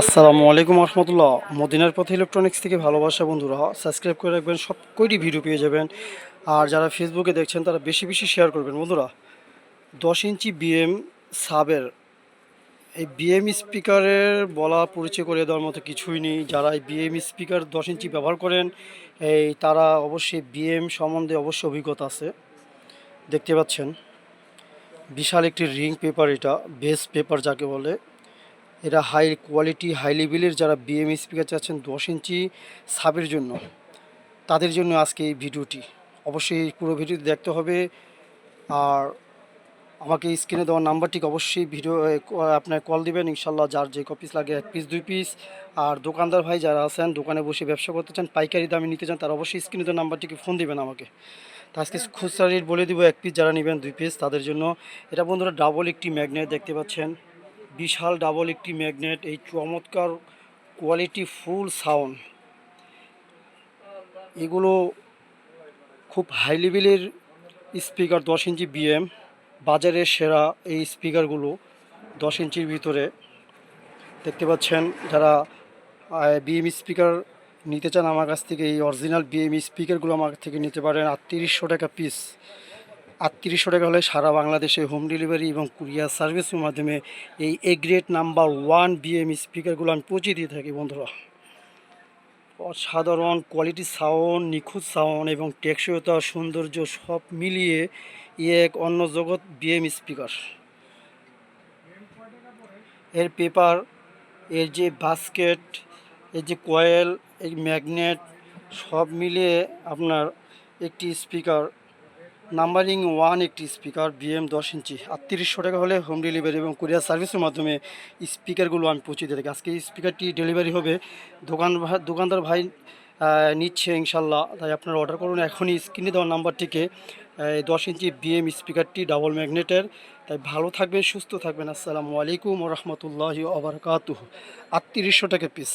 আসসালামু আলাইকুম রহমতুল্লাহ। মদিনার পথে ইলেকট্রনিক্স থেকে ভালোবাসা বন্ধুরা সাবস্ক্রাইব করে রাখবেন, সব কয়টি ভিডিও পেয়ে যাবেন। আর যারা ফেসবুকে দেখছেন, তারা বেশি বেশি শেয়ার করবেন। বন্ধুরা, দশ ইঞ্চি বিএম সাবের, এই বিএম স্পিকারের বলা পরিচয় করে দেওয়ার মতো কিছুই নেই। যারা এই বিএম স্পিকার দশ ইঞ্চি ব্যবহার করেন, এই তারা অবশ্যই বিএম সম্বন্ধে অবশ্যই অভিজ্ঞতা আছে। দেখতে পাচ্ছেন, বিশাল একটি রিং পেপার এটা বেস পেপার যাকে বলে। এটা হাই কোয়ালিটি হাই লেভেলের যারা বিএম স্পিকার চাচ্ছেন দশ ইঞ্চি সাবের জন্য, তাদের জন্য আজকে এই ভিডিওটি। অবশ্যই পুরো ভিডিওটি দেখতে হবে। আর আমাকে স্ক্রিনে দেওয়া নাম্বারটিকে অবশ্যই ভিডিও আপনার কল দেবেন। ইনশাল্লাহ যার যে কপিস লাগে এক পিস দুই পিস আর দোকানদার ভাই যারা আছেন, দোকানে বসে ব্যবসা করতে চান, পাইকারি দামে নিতে চান, তারা অবশ্যই স্ক্রিনে দেওয়া নাম্বারটিকে ফোন দেবেন আমাকে। তো আজকে খুচরা রেট বলে দিব, এক পিস যারা নেবেন, দুই পিস তাদের জন্য। এটা বন্ধুরা ডাবল একটি ম্যাগনেট দেখতে পাচ্ছেন। বিশাল ডাবল একটি ম্যাগনেট, এই চমৎকার কোয়ালিটি ফুল সাউন্ড। এগুলো খুব হাই লেভেলের স্পিকার, দশ ইঞ্চি বিএম বাজারের সেরা এই স্পিকারগুলো দশ ইঞ্চির ভিতরে। দেখতে পাচ্ছেন যারা বিএম স্পিকার নিতে চান আমার কাছ থেকে, এই অরিজিনাল বিএম স্পিকারগুলো আমার থেকে নিতে পারেন। আর তিরিশশো টাকা পিস আটত্রিশশো টাকা হলে সারা বাংলাদেশে হোম ডেলিভারি এবং কুরিয়ার সার্ভিসের মাধ্যমে এই A grade number one BM স্পিকারগুলো আমি পৌঁছে দিয়ে থাকি বন্ধুরা। অসাধারণ কোয়ালিটি সাউন্ড নিখুঁত সাউন্ড এবং টেকসইতা সৌন্দর্য সব মিলিয়ে এক অন্য জগৎ বিএম স্পিকার এর পেপার এর যে বাস্কেট এর যে কয়েল এই ম্যাগনেট সব মিলিয়ে আপনার একটি স্পিকার নাম্বারিং ওয়ান একটি স্পিকার বিএম দশ ইঞ্চি। আটত্রিশশো টাকা হলে হোম ডেলিভারি এবং কুরিয়ার সার্ভিসের মাধ্যমে স্পিকারগুলো আমি পৌঁছে দিয়ে থাকি আজকে এই স্পিকারটি ডেলিভারি হবে। দোকান দোকানদার ভাই নিচ্ছে ইনশাল্লাহ তাই আপনারা অর্ডার করুন। এখনই স্ক্রিনে দেওয়া নাম্বারটিকে। দশ ইঞ্চি বিএম স্পিকারটি ডাবল ম্যাগনেটের তাই ভালো থাকবেন, সুস্থ থাকবেন। আসসালামু আলাইকুম রহমতুল্লাহি আবরকাতুহ আটত্রিশশো টাকা পিস